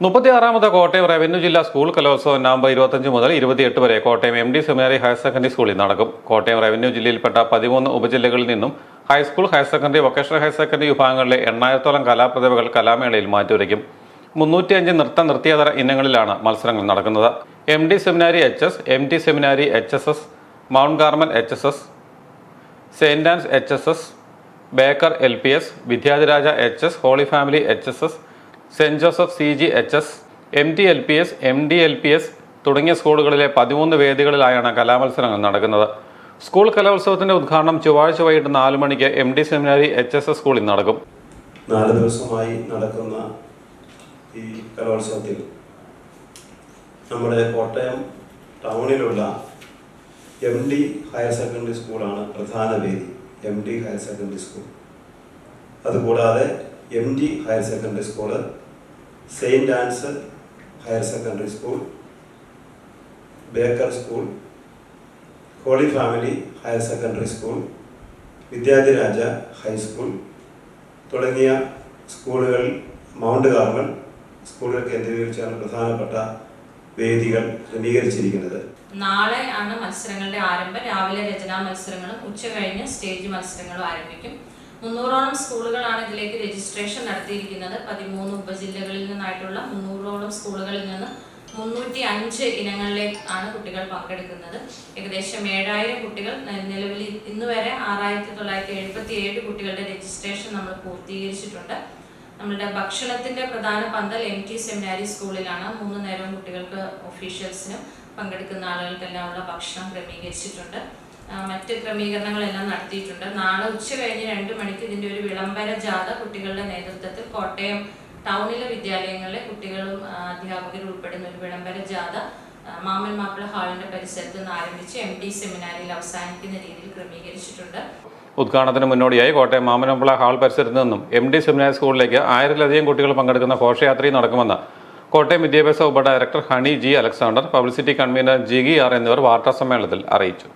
മുപ്പത്തിയാറാമത് Kottayam revenue ജില്ലാ school Kalolsavam November ഇരുപത്തഞ്ച് മുതൽ ഇരുപത്തിയെട്ട് വരെ Kottayam M D seminary higher secondary സ്കൂളിൽ നടക്കും. കോട്ടയം റവന്യൂ ജില്ലയിൽപ്പെട്ട പതിമൂന്ന് ഉപജില്ലകളിൽ നിന്നും high school higher secondary vocational higher secondary വിഭാഗങ്ങളിലെ എണ്ണായിരത്തോളം കലാപ്രതിഭകൾ കലാമേളയിൽ മാറ്റിവരയ്ക്കും മുന്നൂറ്റിയഞ്ച് നൃത്ത നൃത്യേതര ഇനങ്ങളിലാണ് മത്സരങ്ങൾ നടക്കുന്നത്. M D seminary H S M T seminary H S S mount Carmel H S S saint Anne's H S S Baker L P S Vidyadhiraja H S holy family H S S saint Joseph C G H S M T L P S M D L P S തുടങ്ങിയ സ്കൂളുകളിലെ പതിമൂന്ന് വേദികളിലായാണ് കലാമത്സരങ്ങൾ നടക്കുന്നത്. School കലോത്സവത്തിന്റെ ഉദ്ഘാടനം ചൊവ്വാഴ്ച വൈകിട്ട് നാല് മണിക്ക് M D seminary H S S സ്കൂളിൽ നടക്കും. നാല് ദിവസമായി നടക്കുന്ന ഈ കലോത്സവത്തിൽ നമ്മുടെ കോട്ടയം ടൗണിലുള്ള എം ഡി ഹയർ സെക്കൻഡറി സ്കൂളാണ് പ്രധാന വേദി M D higher secondary school. അതുകൂടാതെ M D higher secondary school saint Anne's higher secondary school Baker school holy family higher secondary school Vidyadhiraja high school തുടങ്ങിയ സ്കൂളുകൾ മൗണ്ട് കാർമൽ സ്കൂളുകൾ കേന്ദ്രീകരിച്ചാണ് പ്രധാനപ്പെട്ട വേദികൾ ക്രമീകരിച്ചിരിക്കുന്നത്. നാളെ ആണ് മത്സരങ്ങളുടെ ആരംഭം. രാവിലെ രചനാ മത്സരങ്ങളും ഉച്ച കഴിഞ്ഞ് സ്റ്റേജ് മത്സരങ്ങളും ആരംഭിക്കും. മുന്നൂറോളം സ്കൂളുകളാണ് ഇതിലേക്ക് രജിസ്ട്രേഷൻ നടത്തിയിരിക്കുന്നത്. പതിമൂന്ന് ഉപജില്ലകളിൽ നിന്നായിട്ടുള്ള മുന്നൂറോളം സ്കൂളുകളിൽ നിന്ന് മുന്നൂറ്റി അഞ്ച് ഇനങ്ങളിലേക്ക് ആണ് കുട്ടികൾ പങ്കെടുക്കുന്നത്. ഏകദേശം ഏഴായിരം കുട്ടികൾ നിലവിൽ ഇന്ന് വരെ ആറായിരത്തി തൊള്ളായിരത്തി എഴുപത്തി ഏഴ് കുട്ടികളുടെ രജിസ്ട്രേഷൻ നമ്മൾ പൂർത്തീകരിച്ചിട്ടുണ്ട്. നമ്മുടെ ഭക്ഷണത്തിന്റെ പ്രധാന പന്തൽ എം ടി സെമിനാരി സ്കൂളിലാണ്. മൂന്ന് നേരം കുട്ടികൾക്ക് ഒഫീഷ്യൽസിനും പങ്കെടുക്കുന്ന ആളുകൾക്കെല്ലാം ഉള്ള ഭക്ഷണം ക്രമീകരിച്ചിട്ടുണ്ട്. മറ്റ് ക്രമീകരണങ്ങളെല്ലാം നടത്തിയിട്ടുണ്ട്. നാളെ ഉച്ച കഴിഞ്ഞ് രണ്ട് മണിക്ക് ഇതിന്റെ ഒരു വിളംബര ജാഥ കുട്ടികളുടെ നേതൃത്വത്തിൽ കോട്ടയം ടൗണിലെ വിദ്യാലയങ്ങളിലെ കുട്ടികളും അധ്യാപകരും ഉൾപ്പെടുന്ന ഒരു വിളംബര ജാഥ മാമൻ മാപ്പിള ഹാളിന്റെ പരിസരത്ത് നിന്ന് ആരംഭിച്ച് എം ഡി സെമിനാരിൽ അവസാനിക്കുന്ന രീതിയിൽ ക്രമീകരിച്ചിട്ടുണ്ട്. ഉദ്ഘാടനത്തിന് മുന്നോടിയായി കോട്ടയം മാമനമ്പള ഹാൾ പരിസരത്ത് നിന്നും എം ഡി സെമിനാർ സ്കൂളിലേക്ക് ആയിരത്തിലധികം കുട്ടികൾ പങ്കെടുക്കുന്ന ഘോഷയാത്രയും നടക്കുമെന്ന് കോട്ടയം വിദ്യാഭ്യാസ ഉപ director Honey G Alexander publicity convener Jigi R എന്നിവർ വാർത്താ സമ്മേളനത്തിൽ അറിയിച്ചു.